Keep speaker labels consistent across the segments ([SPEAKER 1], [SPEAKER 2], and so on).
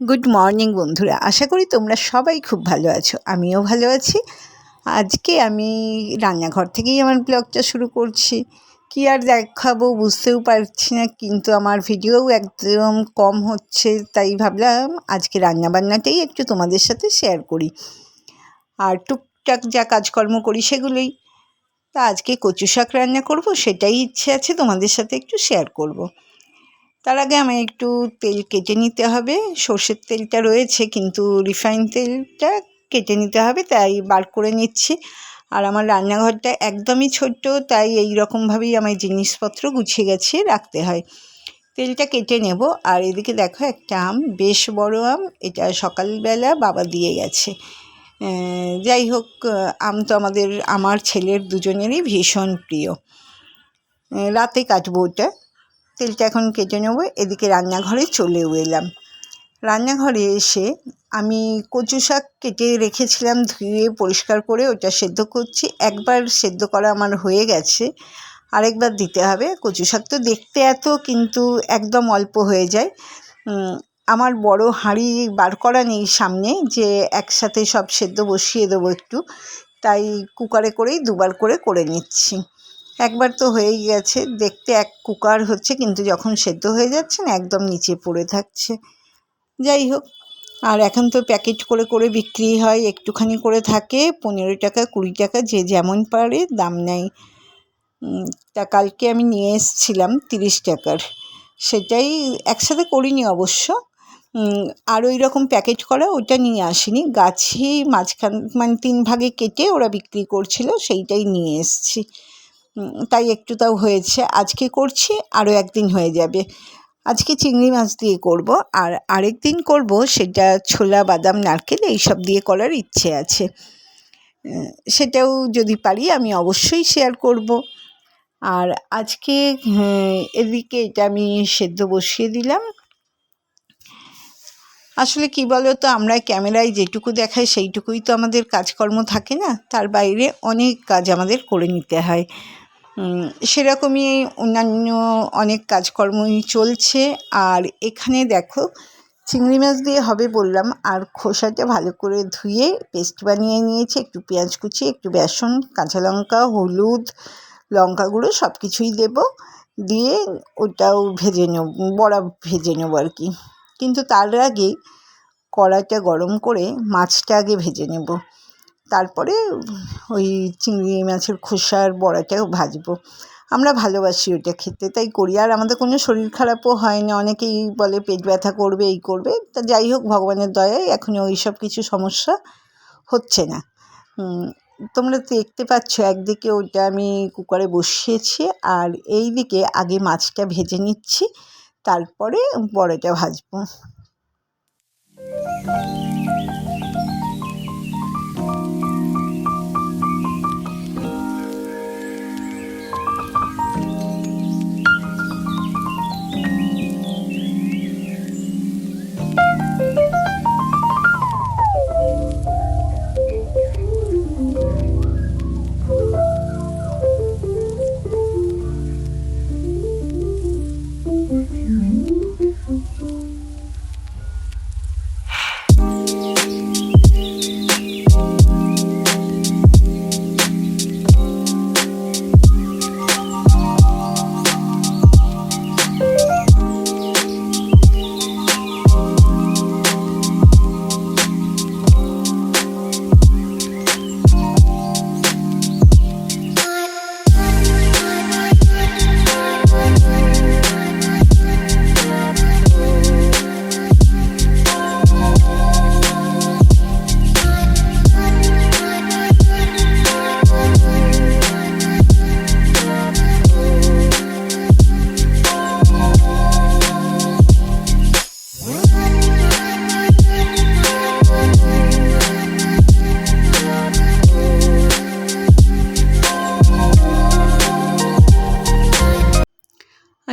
[SPEAKER 1] Good morning বন্ধুরা। আশা করি তোমরা সবাই খুব ভালো আছো। আমিও ভালো আছি। আজকে আমি রান্নাঘর থেকেই আমার ব্লগটা শুরু করছি। কি আর দেখাবো বুঝতেও পারছি না, কিন্তু আমার ভিডিওও একদম কম হচ্ছে, তাই ভাবলাম আজকে রান্নাবান্নাটাই একটু তোমাদের সাথে শেয়ার করি। আর টুকটাক যা কাজকর্ম করি সেগুলোই। তা আজকে কচু শাক রান্না করব, সেটাই ইচ্ছে আছে তোমাদের সাথে একটু শেয়ার করব। তার আগে আমি একটু তেল কেটে নিতে হবে। সর্ষের তেলটা রয়েছে কিন্তু রিফাইন তেলটা কেটে নিতে হবে, তাই বার করে নিচ্ছি। আর আমার রান্নাঘরটা একদমই ছোট্ট, তাই এই রকমভাবেই আমার জিনিসপত্র গুছিয়ে গেছিয়ে রাখতে হয়। তেলটা কেটে নেব, আর এদিকে দেখো একটা আম, বেশ বড় আম, এটা সকালবেলা বাবা দিয়ে গেছে। যাই হোক, আম তো আমাদের, আমার ছেলের দুজনেরই ভীষণ প্রিয়। রাতে কাটবো ওটা। তেলটা এখন কেটে নেব, এদিকে রান্নাঘরে চলেও এলাম। রান্নাঘরে এসে আমি কচু শাক কেটে রেখেছিলাম, ধুয়ে পরিষ্কার করে ওটা সেদ্ধ করছি। একবার সেদ্ধ করা আমার হয়ে গেছে, আরেকবার দিতে হবে। কচু শাক তো দেখতে এত, কিন্তু একদম অল্প হয়ে যায়। আমার বড় হাঁড়ি বার করা নেই সামনে, যে একসাথে সব সেদ্ধ বসিয়ে দেবো একটু। তাই কুকারে করেই দুবার করে করে নিচ্ছি। একবার তো হয়েই গেছে। দেখতে এক কুকার হচ্ছে, কিন্তু যখন সেদ্ধ হয়ে যাচ্ছে না, একদম নিচে পড়ে থাকছে। যাই হোক, আর এখন তো প্যাকেট করে করে বিক্রি হয়, একটুখানি করে থাকে। পনেরো টাকা, কুড়ি টাকা, যে যেমন পারে, দাম নেয় তা কালকে আমি নিয়ে এসছিলাম তিরিশ টাকার। সেটাই একসাথে করিনি অবশ্য। আর ওই রকম প্যাকেট করা, ওটা নিয়ে আসিনি। গাছই মাঝখান মানে তিন ভাগে কেটে ওরা বিক্রি করছিল, সেইটাই নিয়ে এসছি। তাই একটু তাও হয়েছে। আজকে করছি আরও একদিন হয়ে যাবে। আজকে চিংড়ি মাছ দিয়ে করব আর আরেক দিন করব সেটা ছোলা বাদাম নারকেল এইসব দিয়ে করার ইচ্ছে আছে। সেটাও যদি পারি আমি অবশ্যই শেয়ার করব। আর আজকে হ্যাঁ, এদিকে এটা আমি সেদ্ধ বসিয়ে দিলাম। আসলে কি বলো তো আমরা ক্যামেরায় যেটুকু দেখাই সেইটুকুই তো আমাদের কাজকর্ম থাকে না। তার বাইরে অনেক কাজ আমাদের করে নিতে হয়। সেরকমই অন্যান্য অনেক কাজকর্মই চলছে। আর এখানে দেখো, চিংড়ি মাছ দিয়ে হবে বললাম, আর খোসাটা ভালো করে ধুয়ে পেস্ট বানিয়ে নিয়েছি। একটু পেঁয়াজ কুচি, একটু বেসন, কাঁচা লঙ্কা, হলুদ, লঙ্কা গুঁড়ো সব কিছুই দেবো। দিয়ে ওটাও ভেজে নেব, বড়া ভেজে নেব আর কি। কিন্তু তার আগে কড়াইটা গরম করে মাছটা আগে ভেজে নেব। তারপরে ওই চিংড়ি, মাছের খোসার বড়াটাও ভাজবো। আমরা ভালোবাসি ওটা খেতে, তাই করি। আর আমাদের কোনো শরীর খারাপও হয় না অনেকেই বলে পেট ব্যথা করবে, এই করবে। তা যাই হোক, ভগবানের দয়ায় এখন ওই সব কিছু সমস্যা হচ্ছে না। তোমরা দেখতে পাচ্ছ একদিকে ওটা আমি কুকারে বসিয়েছি, আর এই দিকে আগে মাছটা ভেজে নিচ্ছি। তারপরে বড়াটা ভাজবো।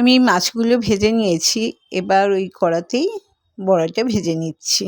[SPEAKER 1] আমি মাছগুলো ভেজে নিয়েছি। এবার ওই কড়াতেই বড়াটা ভেজে নিচ্ছি।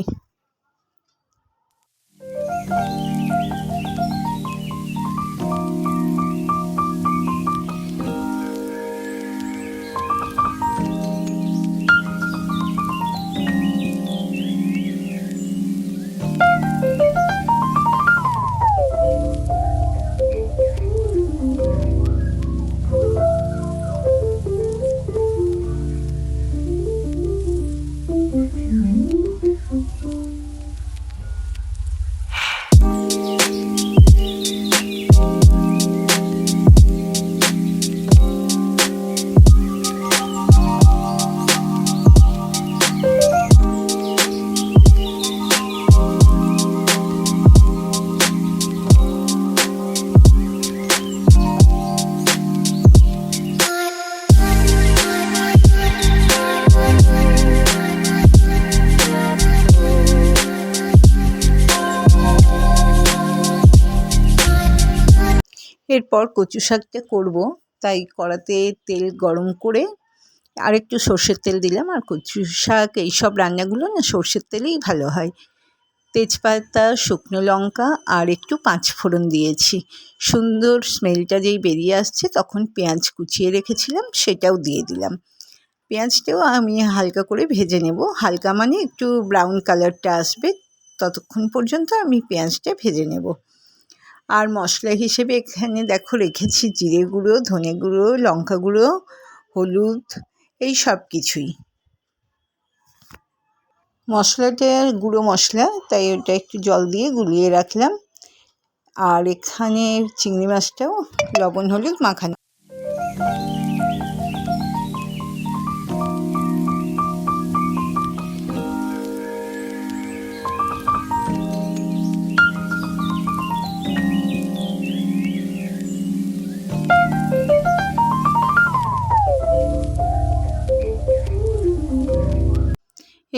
[SPEAKER 1] এরপর কচু শাকটা করব। তাই কড়াতে তেল গরম করে আর একটু সর্ষের তেল দিলাম। আর কচু শাক এইসব রান্নাগুলো না সর্ষের তেলেই ভালো হয়। তেজপাতা, শুকনো লঙ্কা আর একটু পাঁচ ফোড়ন দিয়েছি। সুন্দর স্মেলটা যেই বেরিয়ে আসছে তখন পেঁয়াজ কুচিয়ে রেখেছিলাম, সেটাও দিয়ে দিলাম। পেঁয়াজটাও আমি হালকা করে ভেজে নেব। হালকা মানে একটু ব্রাউন কালারটা আসবে, ততক্ষণ পর্যন্ত আমি পেঁয়াজটা ভেজে নেব। আর মশলা হিসেবে এখানে দেখো রেখেছি জিরে গুঁড়ো, ধনে গুঁড়ো, লঙ্কা গুঁড়ো, হলুদ, এই সব কিছুই। মশলাটা গুঁড়ো মশলা, তাই ওটা একটু জল দিয়ে গুলিয়ে রাখলাম। আর এখানে চিংড়ি মাছটাও লবণ, হলুদ মাখানো।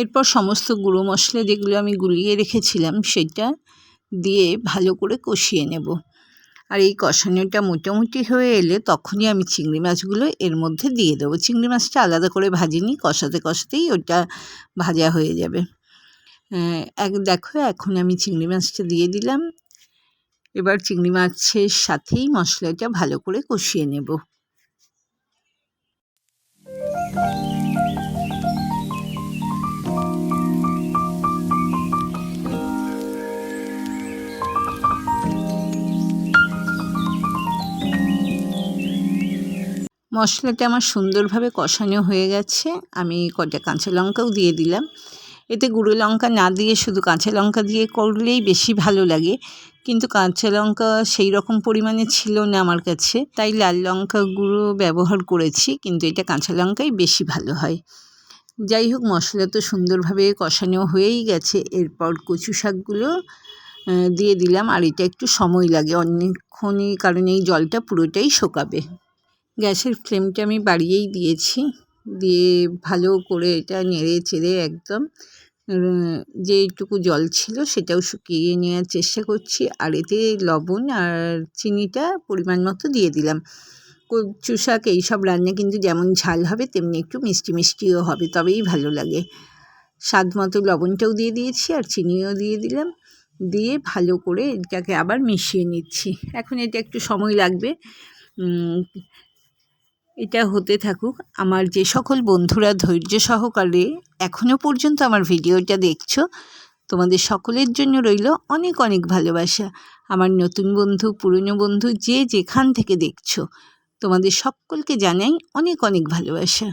[SPEAKER 1] এরপর সমস্ত গুঁড়ো মশলা যেগুলো আমি গুলিয়ে রেখেছিলাম সেটা দিয়ে ভালো করে কষিয়ে নেব। আর এই কষানোটা মোটামুটি হয়ে এলে তখনই আমি চিংড়ি মাছগুলো এর মধ্যে দিয়ে দেবো। চিংড়ি মাছটা আলাদা করে ভাজিনি, কষাতে কষাতেই ওটা ভাজা হয়ে যাবে। এক দেখো, এখন আমি চিংড়ি মাছটা দিয়ে দিলাম। এবার চিংড়ি মাছের সাথেই মশলাটা ভালো করে কষিয়ে নেব। মশলাটা আমার সুন্দরভাবে কষানো হয়ে গেছে। আমি কটা কাঁচা লঙ্কাও দিয়ে দিলাম। এতে গুঁড়ো লঙ্কা না দিয়ে শুধু কাঁচা লঙ্কা দিয়ে করলেই বেশি ভালো লাগে। কিন্তু কাঁচা লঙ্কা সেই রকম পরিমাণে ছিল না আমার কাছে। তাই লাল লঙ্কা গুঁড়ো ব্যবহার করেছি, কিন্তু এটা কাঁচা লঙ্কাই বেশি ভালো হয়। যাই হোক, মশলা তো সুন্দরভাবে কষানো হয়েই গেছে। এরপর কচু শাকগুলো দিয়ে দিলাম। আর এটা একটু সময় লাগে। অনেকক্ষণই কারণ এই জলটা পুরোটাই শোকাবে। গ্যাসের ফ্লেমটা আমি বাড়িয়েই দিয়েছি। দিয়ে ভালো করে এটা নেড়ে চেড়ে একদম যেইটুকু জল ছিল সেটাও শুকিয়ে নেওয়ার চেষ্টা করছি। আর এতে লবণ আর চিনিটা পরিমাণ মতো দিয়ে দিলাম। কচু শাক এইসব রান্না কিন্তু যেমন ঝাল হবে, তেমনি একটু মিষ্টি মিষ্টিও হবে, তবেই ভালো লাগে। স্বাদ মতো লবণটাও দিয়ে দিয়েছি আর চিনিও দিয়ে দিলাম। দিয়ে ভালো করে এটাকে আবার মিশিয়ে নিচ্ছি। এখন এটা একটু সময় লাগবে এটা হতে থাকুক, আমার যে সকল বন্ধুরা ধৈর্য সহকারে এখনও পর্যন্ত আমার ভিডিওটা দেখছ, তোমাদের সকলের জন্য রইল অনেক অনেক ভালোবাসা। আমার নতুন বন্ধু, পুরনো বন্ধু যে যেখান থেকে দেখছ, তোমাদের সকলকে জানাই অনেক অনেক ভালোবাসা।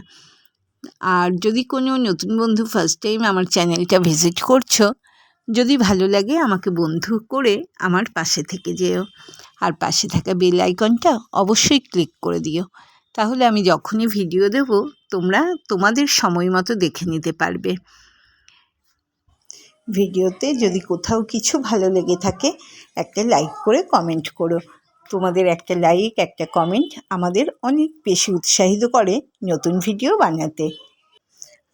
[SPEAKER 1] আর যদি কোনো নতুন বন্ধু ফার্স্ট টাইম আমার চ্যানেলটা ভিজিট করছ, যদি ভালো লাগে আমাকে বন্ধু করে আমার পাশে থেকে যেও। আর পাশে থাকা বেল আইকনটা অবশ্যই ক্লিক করে দিও। তাহলে আমি যখনই ভিডিও দেব, তোমরা তোমাদের সময় মতো দেখে নিতে পারবে। ভিডিওতে যদি কোথাও কিছু ভালো লেগে থাকে, একটা লাইক করে কমেন্ট করো। তোমাদের একটা লাইক একটা কমেন্ট আমাদের অনেক বেশি উৎসাহিত করে নতুন ভিডিও বানাতে।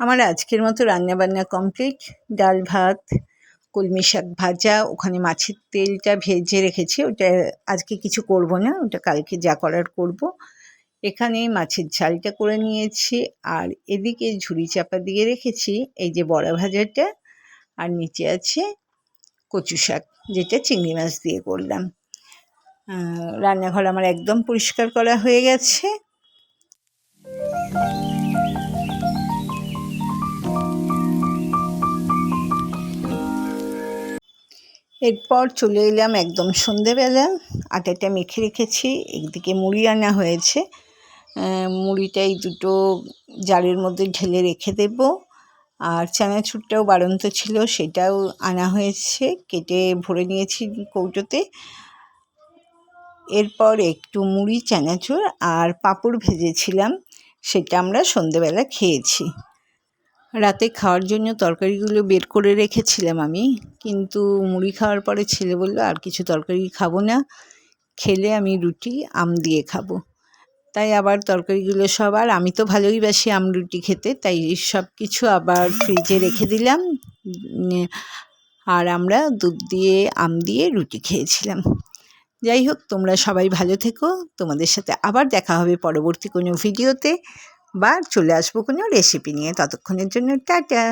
[SPEAKER 1] আমার আজকের মতো রান্নাবান্না কমপ্লিট ডাল ভাত, কলমি শাক ভাজা, ওখানে মাছের তেলটা ভেজে রেখেছি। ওটা আজকে কিছু করব না, ওটা কালকে যা করার করব। এখানে মাছের ঝালটা করে নিয়েছি আর এদিকে ঝুড়ি চাপা দিয়ে রেখেছি, এই যে বড়া ভাজাটা আর নিচে আছে কচু শাক, যেটা চিংড়ি মাছ দিয়ে করলাম। রান্নাঘর আমার একদম পরিষ্কার করা হয়ে গেছে। এরপর চলে এলাম একদম সন্ধেবেলা আটাটা মেখে রেখেছি, একদিকে মুড়ি আনা হয়েছে। মুড়িটাই দুটো জারের মধ্যে ঢেলে রেখে দেব। আর চানাচুরটাও বাড়ন্ত ছিল, সেটাও আনা হয়েছে, কেটে ভরে নিয়েছি কৌটোতে। এরপর একটু মুড়ি, চানাচুর আর পাঁপড় ভেজেছিলাম, সেটা আমরা সন্ধেবেলা খেয়েছি। রাতে খাওয়ার জন্য তরকারিগুলো বের করে রেখেছিলাম আমি, কিন্তু মুড়ি খাওয়ার পরে ছেলে বলল, আর কিছু তরকারি খাব না, খেলে আমি রুটি, আম দিয়ে খাব। তাই আবার তরকারিগুলো সব, আর আমি তো ভালোই বাসি আম রুটি খেতে, তাই সব কিছু আবার ফ্রিজে রেখে দিলাম। আর আমরা দুধ দিয়ে, আম দিয়ে রুটি খেয়েছিলাম। যাই হোক, তোমরা সবাই ভালো থেকো। তোমাদের সাথে আবার দেখা হবে পরবর্তী কোনো ভিডিওতে, বা চলে আসব কোনো রেসিপি নিয়ে। ততক্ষণের জন্য টাটা!